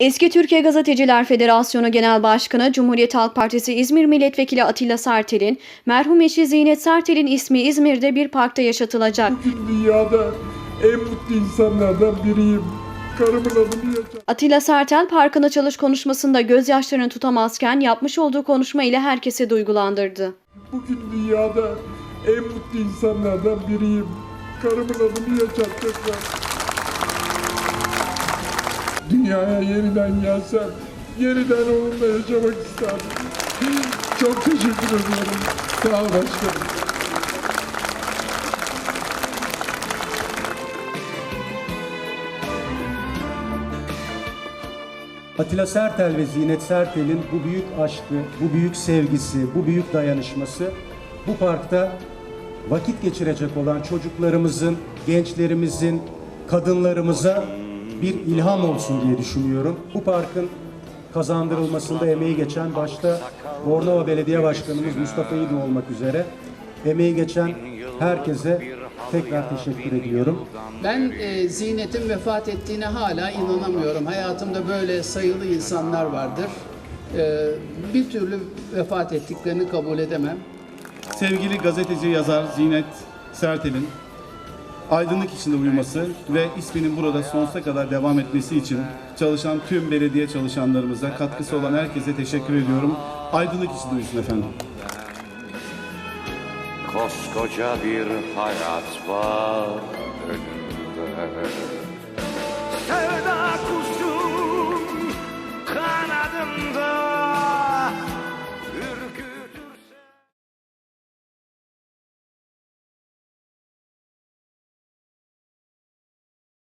Eski Türkiye Gazeteciler Federasyonu Genel Başkanı Cumhuriyet Halk Partisi İzmir Milletvekili Atilla Sertel'in merhum eşi Zinet Sertel'in ismi İzmir'de bir parkta yaşatılacak. Bugün dünyada en mutlu insanlardan biriyim. Atilla Sertel parkın açılış konuşmasında gözyaşlarını tutamazken yapmış olduğu konuşma ile herkesi duygulandırdı. Bugün dünyada en mutlu insanlardan biriyim. Karımın adını yaşatacaklar. Dünyaya yeniden gelsem, yeniden onunla yaşamak isterdim. Çok teşekkür ediyorum. Sağ ol başkanım. Atilla Sertel ve Zinet Sertel'in bu büyük aşkı, bu büyük sevgisi, bu büyük dayanışması bu parkta vakit geçirecek olan çocuklarımızın, gençlerimizin, kadınlarımıza bir ilham olsun diye düşünüyorum. Bu parkın kazandırılmasında emeği geçen başta Bornova Belediye Başkanımız Mustafa İdo olmak üzere emeği geçen herkese tekrar teşekkür ediyorum. Ben e, Zinet'in vefat ettiğine hala inanamıyorum. Hayatımda böyle sayılı insanlar vardır. E, bir türlü vefat ettiklerini kabul edemem. Sevgili gazeteci yazar Zinet Sertel'in aydınlık içinde uyuması ve isminin burada sonsuza kadar devam etmesi için çalışan tüm belediye çalışanlarımıza, katkısı olan herkese teşekkür ediyorum. Aydınlık içinde uyusun efendim. Koskoca bir hayat var önümde